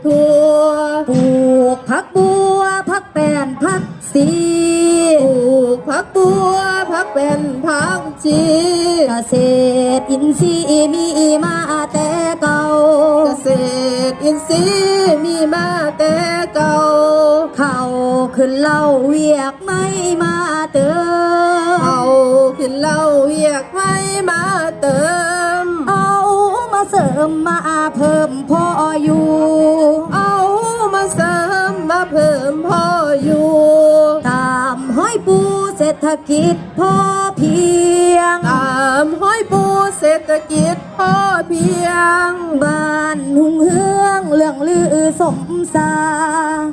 ทั่วปลูกผักบัวผักแป้นผักสีปลูกผักบัวผักแป้นผักชีเกษตรอินทรีย์มีมาแต่เก่าเกษตรอินทรีย์มีมาแต่เก่าเขาขึ้นเล่าเวียกไม่มาเติมเขาขึ้นเล่าเวียกไม่มาเติม เอามาเสริมมาเพิ่มพออยู่ ษฐกิจพอเพียง ตามห้อยปูเศรษฐกิจพอเพียง บ้านหุงเฮืองเรื่องลือสมสา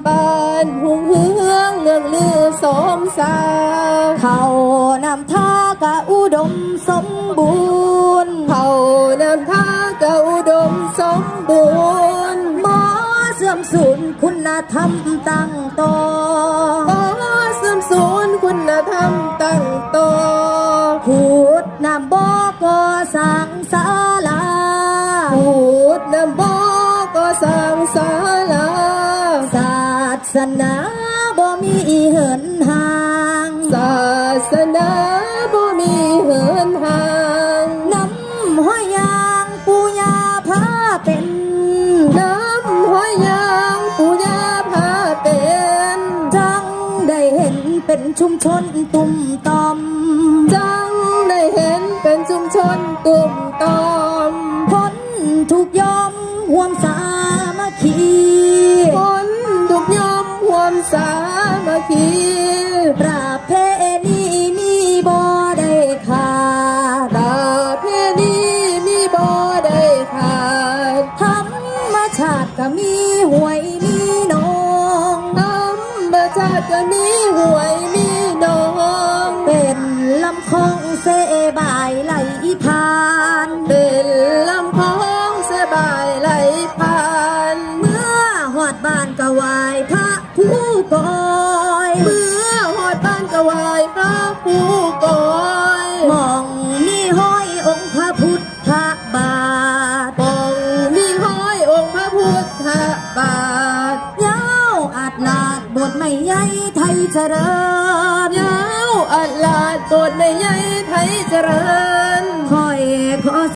บ้านหุงเฮืองเรื่องลือสมสาเขานำท่ากะอุดมสมบูรณ์เขานำท่ากะอุดมสมบูรณ์หมอเสื่อมสูญคุณธรรมตั้งโตอหมอเสื่อมสูญ คุณธรรมตั้งโตอพูดนำบอก็สร้างศาลาพูดนำบอก็สร้างศาลาศาสนาบ่มีเหินห่างศาสนา ชุมชนตุ่มตอมจังได้เห็นเป็นชุมชนตุ่มตอมพ้นทุกยอมห่วมสามัคคีพ้นทุกยอมห่วมสามัคคีประเพณีมีบ่ได้ขาดประเพณีมีบ่ได้ขาดธรรมชาติก็มีหวยมีหนองธรรมชาติก็มีหวย อหอดบ้านก็ไหวายพระผู้ก่อยเมื่อหอดบ้านก็ไหวายพระผู้ก่อยมองนี่ห้อยองค์พระพุทธบาทมองนี่ห้อยองค์พระพุทธบาทยาวอาดลาดบทไม่ใหญ่ไทยเจริญยาวอาดลาดบทไม่ใหญ่ไทยเจริญคอยขอ